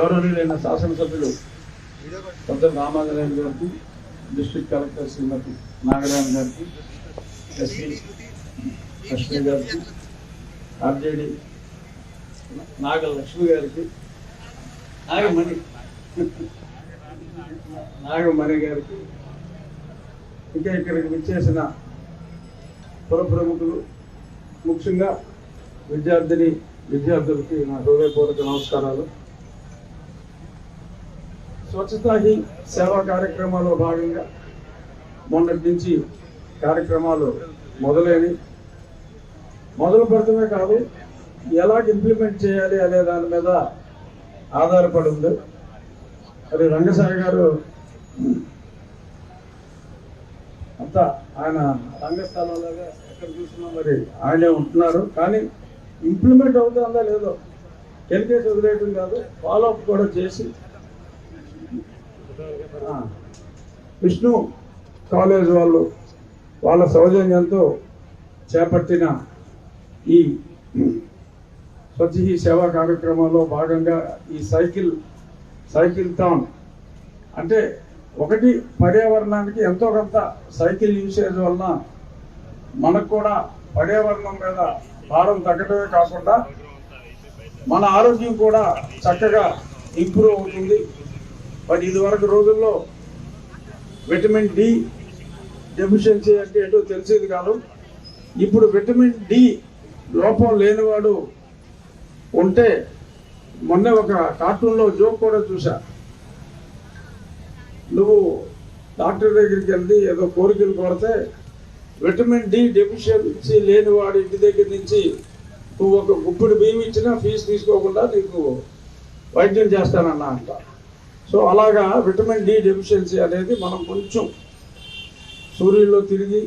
గౌరవనీయులైన శాసనసభ్యులు కొత్త రామాజరాయన్ గారికి డిస్ట్రిక్ట్ కలెక్టర్ శ్రీమతి నాగరాయణ గారికి ఎస్పీ లక్ష్మి గారికి ఆర్జేడి నాగ లక్ష్మి గారికి నాగమణి నాగమణి గారికి ఇంకా ఇక్కడికి విచ్చేసిన పుర ప్రముఖులు ముఖ్యంగా విద్యార్థిని విద్యార్థులకి నా హృదయపూర్వక నమస్కారాలు. స్వచ్ఛతా హీ సేవా కార్యక్రమాల్లో భాగంగా మొన్నటి నుంచి కార్యక్రమాలు మొదలైనవి. మొదలు పెడతమే కాదు ఎలాగ ఇంప్లిమెంట్ చేయాలి అనే దాని మీద ఆధారపడి ఉంది. మరి రంగసాయి గారు అంతా ఆయన రంగస్థలంలాగా ఎక్కడ చూసినా మరి ఆయనే ఉంటున్నారు. కానీ ఇంప్లిమెంట్ అవుతుందా లేదో కెలికేసి వదిలేయడం కాదు ఫాలోఅప్ కూడా చేసి విష్ణు కాలేజ్ వాళ్ళు వాళ్ళ సౌజన్యంతో చేపట్టిన ఈ స్వచ్ఛహీ సేవా కార్యక్రమంలో భాగంగా ఈ సైకిల్ సైకిల్ టౌన్. అంటే ఒకటి పర్యావరణానికి ఎంతో కొంత సైకిల్ యూసేజ్ వలన మనకు కూడా పర్యావరణం మీద భారం తగ్గడమే కాకుండా మన ఆరోగ్యం కూడా చక్కగా ఇంప్రూవ్ అవుతుంది. బట్ ఇదివరకు రోజుల్లో విటమిన్ డి డెఫిషియన్సీ అంటే ఏంటో తెలిసేది కాదు. ఇప్పుడు విటమిన్ డి లోపం లేనివాడు ఉంటే మొన్న ఒక కార్టూన్లో జోక్ కూడా చూసా నువ్వు డాక్టర్ దగ్గరికి వెళ్ళి ఏదో కోరికలు కోరితే విటమిన్ డి డెఫిషియన్సీ లేని వాడి ఇంటి దగ్గర నుంచి నువ్వు ఒక గుప్పిడి బియ్యం ఇచ్చినా ఫీజు తీసుకోకుండా నీకు వైద్యం చేస్తానన్నా అంట. సో అలాగా విటమిన్ డి డెఫిషియన్సీ అనేది మనం కొంచెం సూర్యుల్లో తిరిగి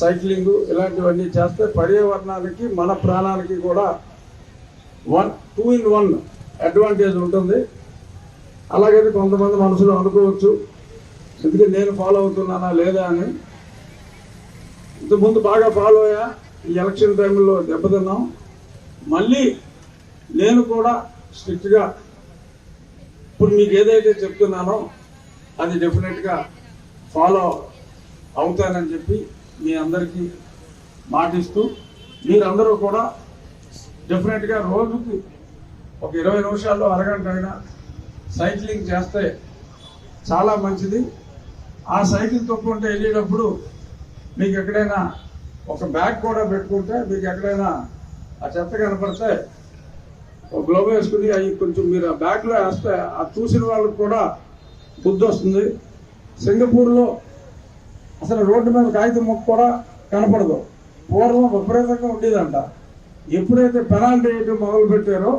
సైక్లింగ్ ఇలాంటివన్నీ చేస్తే పర్యావరణానికి మన ప్రాణానికి కూడా one two in one advantage ఉంటుంది. అలాగని కొంతమంది మనసులో అనుకోవచ్చు ఎందుకంటే నేను ఫాలో అవుతున్నానా లేదా అని. ఇంతకుముందు బాగా ఫాలో అయ్యా ఈ ఎలక్షన్ టైంలో దెబ్బతిన్నాం. మళ్ళీ నేను కూడా స్ట్రిక్ట్గా ఇప్పుడు మీకు ఏదైతే చెప్తున్నానో అది డెఫినెట్గా ఫాలో అవుతానని చెప్పి మీ అందరికీ మాటిస్తూ మీరందరూ కూడా డెఫినెట్గా రోజుకి ఒక ఇరవై నిమిషాల్లో అరగంట అయినా సైక్లింగ్ చేస్తే చాలా మంచిది. ఆ సైకిల్ తొక్కుంటే వెళ్ళేటప్పుడు మీకు ఎక్కడైనా ఒక బ్యాగ్ కూడా పెట్టుకుంటే మీకు ఎక్కడైనా ఆ చెత్త కనపడితే ఒక గ్లోబ్ వేసుకుని అవి కొంచెం మీరు ఆ బ్యాగ్లో వేస్తే ఆ చూసిన వాళ్ళకి కూడా బుద్ధి వస్తుంది. సింగపూర్లో అసలు రోడ్డు మీద కాగితం ముక్క కూడా కనపడదు. పూర్వం విపరీతంగా ఉండేదంట. ఎప్పుడైతే పెనాల్టీ వేయటం మొదలు పెట్టారో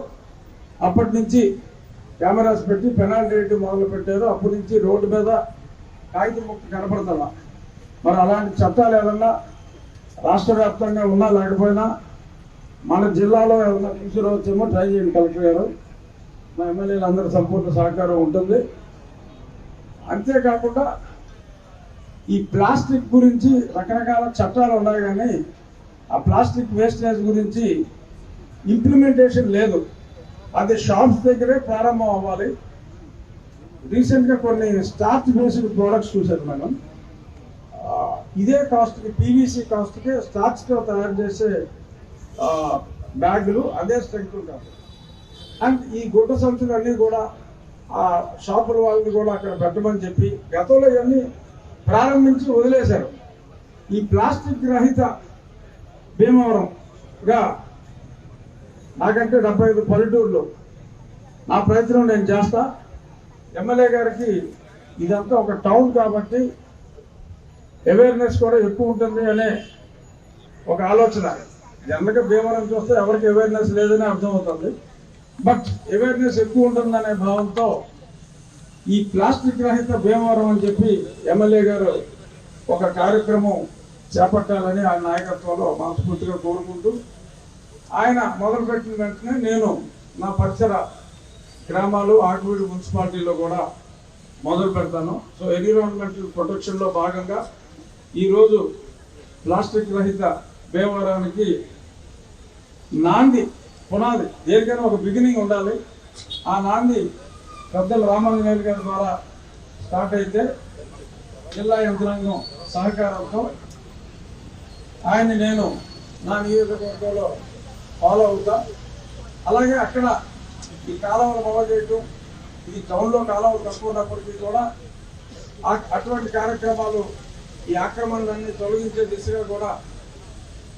అప్పటి నుంచి కెమెరాస్ పెట్టి పెనాల్టీ వేయటం మొదలు పెట్టారో అప్పటి నుంచి రోడ్డు మీద కాగితం ముక్క కనపడతా మరి అలాంటి చట్టాలు ఏదన్నా రాష్ట్ర వ్యాప్తంగా ఉన్నా లేకపోయినా మన జిల్లాలో ఏమైనా తీసుకురావచ్చేమో ట్రై చేయండి కలెక్టర్ గారు. మా ఎమ్మెల్యేలు అందరి సంపూర్ణ సహకారం ఉంటుంది. అంతేకాకుండా ఈ ప్లాస్టిక్ గురించి రకరకాల చట్టాలు ఉన్నాయి కానీ ఆ ప్లాస్టిక్ వేస్టేజ్ గురించి ఇంప్లిమెంటేషన్ లేదు. అది షాప్స్ దగ్గరే ప్రారంభం అవ్వాలి. రీసెంట్గా కొన్ని స్టార్చ్ బేస్డ్ ప్రోడక్ట్స్ చూశారు మేడం. ఇదే కాస్ట్కి పీవీసీ కాస్ట్కి స్టార్చ్తో తయారు చేసే బ్యాగులు అదే స్ట్రెంగ్త్ ఉంటారు అండ్ ఈ గుడ్డ సంచులు అన్నీ కూడా ఆ షాపుల వాళ్ళని కూడా అక్కడ పెట్టమని చెప్పి గతంలో ఇవన్నీ ప్రారంభించి వదిలేశారు. ఈ ప్లాస్టిక్ రహిత భీమవరంగా నాకంటే డెబ్బై ఐదు పల్లెటూరులో నా ప్రయత్నం నేను చేస్తా. ఎమ్మెల్యే గారికి ఇదంతా ఒక టౌన్ కాబట్టి అవేర్నెస్ కూడా ఎక్కువ ఉంటుంది అనే ఒక ఆలోచన. జనరల్గా భీమవరం చూస్తే ఎవరికి అవేర్నెస్ లేదని అర్థమవుతుంది. బట్ అవేర్నెస్ ఎక్కువ ఉంటుందనే భావంతో ఈ ప్లాస్టిక్ రహిత భీమవరం అని చెప్పి ఎమ్మెల్యే గారు ఒక కార్యక్రమం చేపట్టాలని ఆయన నాయకత్వంలో మనస్ఫూర్తిగా కోరుకుంటూ ఆయన మొదలుపెట్టిన వెంటనే నేను నా పరిసర గ్రామాలు ఆకువీడు మున్సిపాలిటీలో కూడా మొదలు పెడతాను. సో ఎన్విరాన్మెంటల్ ప్రొటెక్షన్లో భాగంగా ఈరోజు ప్లాస్టిక్ రహిత భీమవరానికి నాంది పునాది దేనికైనా ఒక బిగినింగ్ ఉండాలి. ఆ నాంది పెద్దల రామాంజనేయులు గారి ద్వారా స్టార్ట్ అయితే జిల్లా యంత్రాంగం సహకారంతో ఆయన్ని నేను నా నియోజకవర్గంలో ఫాలో అవుతా. అలాగే అక్కడ ఈ కాలువలు బాగు చేయటం ఈ టౌన్లో కాలువలు తక్కువ ఉన్నప్పటికీ కూడా అటువంటి కార్యక్రమాలు ఈ ఆక్రమణలన్నీ తొలగించే దిశగా కూడా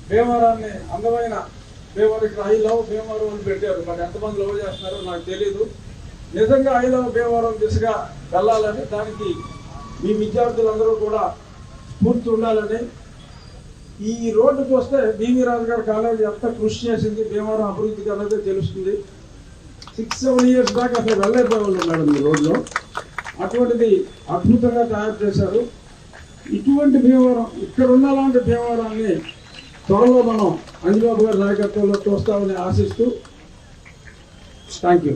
భీమవరాన్ని అందమైన మేము ఇక్కడ ఐ లవ్ భీమవరం అని పెట్టారు. మరి ఎంతమంది లవ్ చేస్తున్నారో నాకు తెలియదు నిజంగా ఐ లవ్ భీమవరం దిశగా వెళ్ళాలని దానికి మీ విద్యార్థులందరూ కూడా స్ఫూర్తి ఉండాలని. ఈ రోడ్డుకి వస్తే బీవీ రాజు గారి కాలేజీ ఎంత కృషి చేసింది. భీమవరం అభివృద్ధికి అన్నది తెలుస్తుంది. సిక్స్ సెవెన్ ఇయర్స్ దాకా అసలు వెళ్ళలేకపోయేవాళ్ళు మేడం ఈ రోడ్లో అటువంటిది అద్భుతంగా తయారు చేశారు. ఇటువంటి భీమవరం ఇక్కడ ఉన్నలాంటి భీమవరాన్ని త్వరలో మనం అంజబాబు గారి నాయకత్వంలో చూస్తామని ఆశిస్తూ థ్యాంక్ యూ